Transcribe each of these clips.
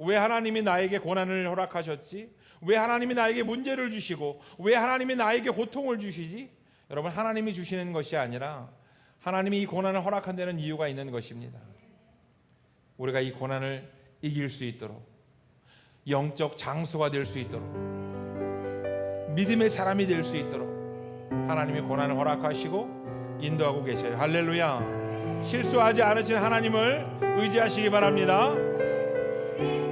왜 하나님이 나에게 고난을 허락하셨지? 왜 하나님이 나에게 문제를 주시고 왜 하나님이 나에게 고통을 주시지? 여러분 하나님이 주시는 것이 아니라 하나님이 이 고난을 허락한 데는 이유가 있는 것입니다. 우리가 이 고난을 이길 수 있도록 영적 장수가 될 수 있도록 믿음의 사람이 될 수 있도록 하나님이 고난을 허락하시고 인도하고 계셔요. 할렐루야. 실수하지 않으신 하나님을 의지하시기 바랍니다.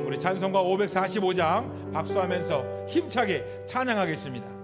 우리 찬송가 545장 박수하면서 힘차게 찬양하겠습니다.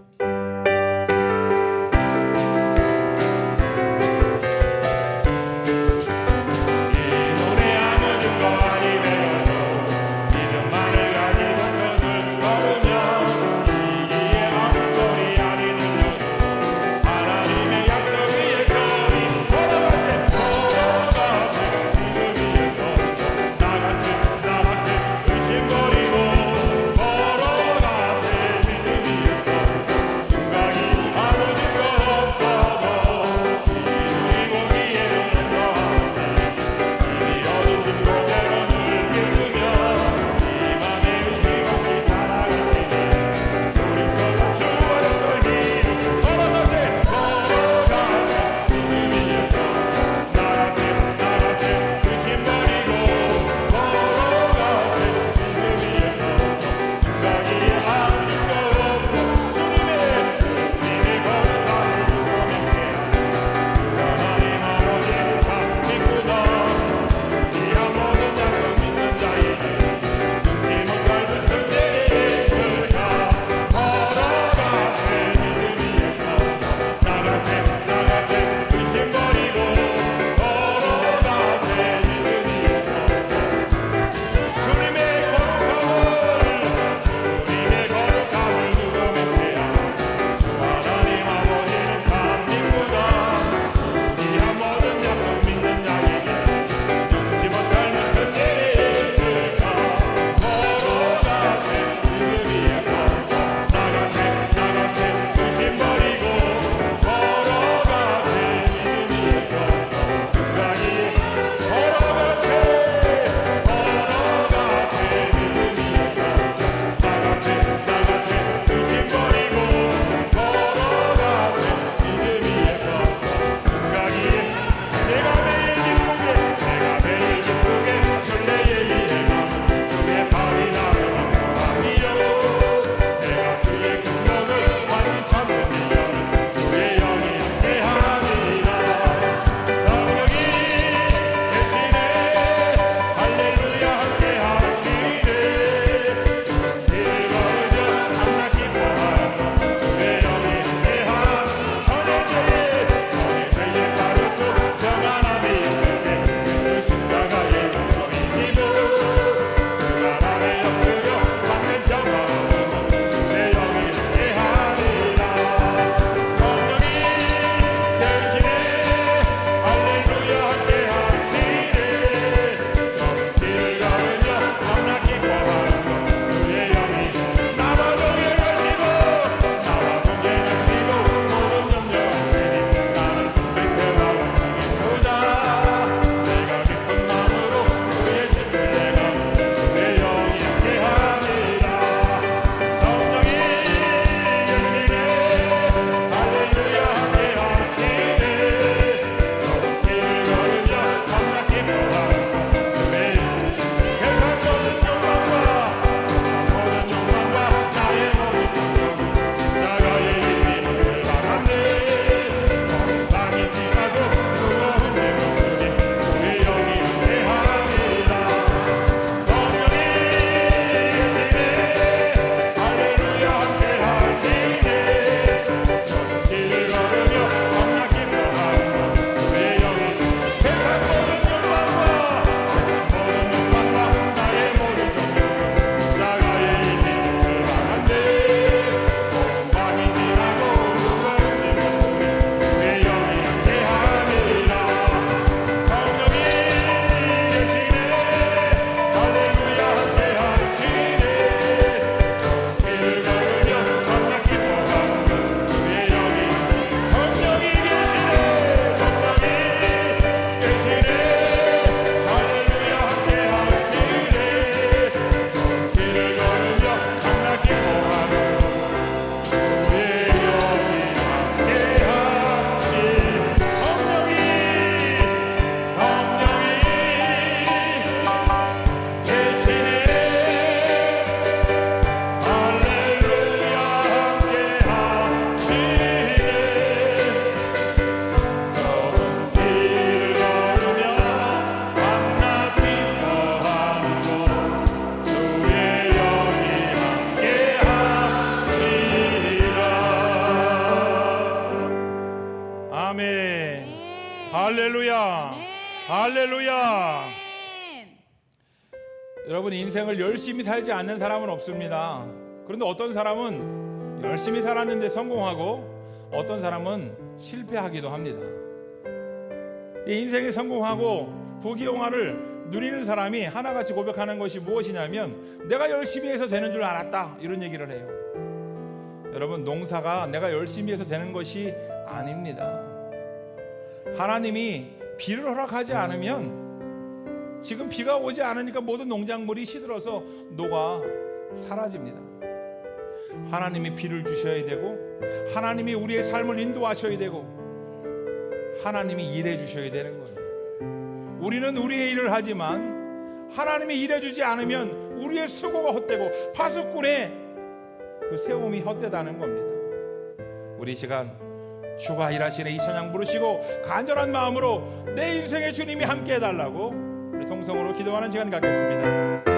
인생을 열심히 살지 않는 사람은 없습니다. 그런데 어떤 사람은 열심히 살았는데 성공하고 어떤 사람은 실패하기도 합니다. 이 인생에 성공하고 부귀영화를 누리는 사람이 하나같이 고백하는 것이 무엇이냐면 내가 열심히 해서 되는 줄 알았다 이런 얘기를 해요. 여러분 농사가 내가 열심히 해서 되는 것이 아닙니다. 하나님이 비를 허락하지 않으면 지금 비가 오지 않으니까 모든 농작물이 시들어서 녹아 사라집니다. 하나님이 비를 주셔야 되고 하나님이 우리의 삶을 인도하셔야 되고 하나님이 일해 주셔야 되는 거예요. 우리는 우리의 일을 하지만 하나님이 일해 주지 않으면 우리의 수고가 헛되고 파수꾼의 그 세움이 헛되다는 겁니다. 우리 이 시간 주가 일하시는 이 찬양 부르시고 간절한 마음으로 내 인생의 주님이 함께 해달라고 통성으로 기도하는 시간 갖겠습니다.